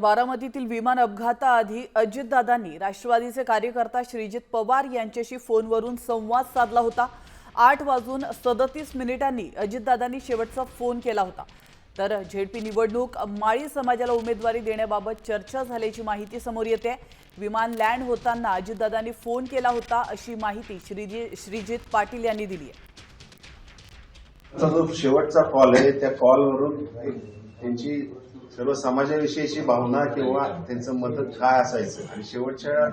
बारामतीतील विमान अपघाताआधी अजितदादांनी राष्ट्रवादीचे कार्यकर्ता श्रीजित पवार यांच्याशी फोनवरून संवाद साधला होता. आठ वाजून सदतीस मिनिटांनी अजितदादांनी शेवटचा फोन केला होता. तर झेडपी निवडणूक माळी समाजाला उमेदवारी देण्याबाबत चर्चा झाल्याची माहिती समोर येते. विमान लँड होताना अजितदादांनी फोन केला होता अशी माहिती श्रीजी श्रीजित पाटील यांनी दिली आहे. शेवटचा कॉल आहे त्या कॉलवरून त्यांची सर्व समाजाविषयीची भावना किंवा त्यांचं मत काय असायचं? आणि शेवटच्या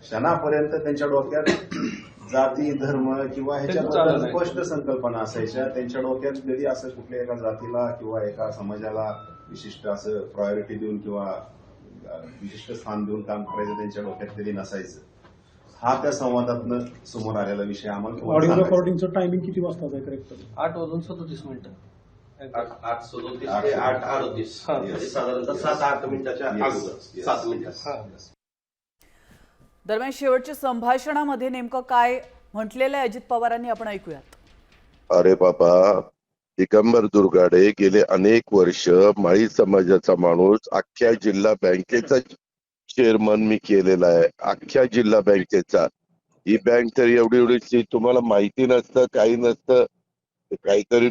क्षणापर्यंत त्यांच्या डोक्यात जाती धर्म किंवा ह्याच्याबद्दल स्पष्ट संकल्पना असायच्या. त्यांच्या डोक्यात कधी असं कुठल्या एका जातीला किंवा एका समाजाला विशिष्ट असं प्रायोरिटी देऊन किंवा विशिष्ट स्थान देऊन काम करायचं त्यांच्या डोक्यात कधी नसायचं. हा त्या संवादातनं समोर आलेला विषय आम्हाला ऑडिओ. रेकॉर्डिंगचं टायमिंग किती वाजता आहे करेक्ट आठ वाजून सदोतीस मिनिटं. आठ सदोतीस ते आठ अडतीस. म्हणजे साधारणतः सात आठ मिनिटाच्या. अगोदर. सात मिनिटात. दरम्यान शेवटच्या संभाषणामध्ये नेमकं काय म्हटलेलं आहे अजित पवारांनी आपण ऐकूयात. अरे बाबा दिगंबर दुर्गाडे गेले अनेक वर्ष माळी समाजाचा माणूस अख्ख्या जिल्हा बँकेचा चेअरमन मी केलेला आहे. अख्ख्या जिल्हा बँकेचा. ही बँक तर एवढी एवढीची तुम्हाला माहिती नसतं काही नसतं. काहीतरी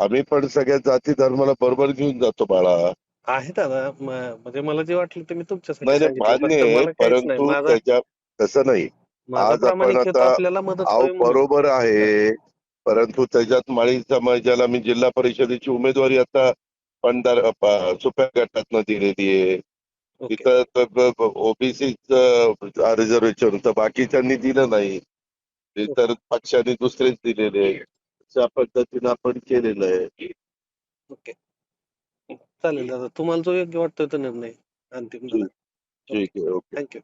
आम्ही पण सगळ्या जाती धर्माला बरोबर घेऊन जातो बाळा आहे दादा म- म्हणजे मला जे वाटलं ते मी तुमच्यासाठी नाही नाही, सांगितलं. मान्य आहे मला काहीच नाही. परंतु माझा त्याच्या तसं नाही माझा आज आपण आता- आपल्याला मदत अहो होईल म्हणून. बरोबर आहे परंतु त्याच्यात माळी समाजाला मी जिल्हा परिषदेची उमेदवारी आता पंधरा प- सुप्या गटातनं दिलेली आहे ओके. तिथं ओबीसी रिझर्वेशन तर बाकीच्यांनी दिलं नाही इतर पक्षांनी दुसरेच दिलेले आहे. अशा पद्धतीनं आपण केलेलं आहे. ओके. चालेल दादा तुम्हाला जो योग्य वाटतोय तो निर्णय अंतिम ठीक आहे ओके. थँक्यू.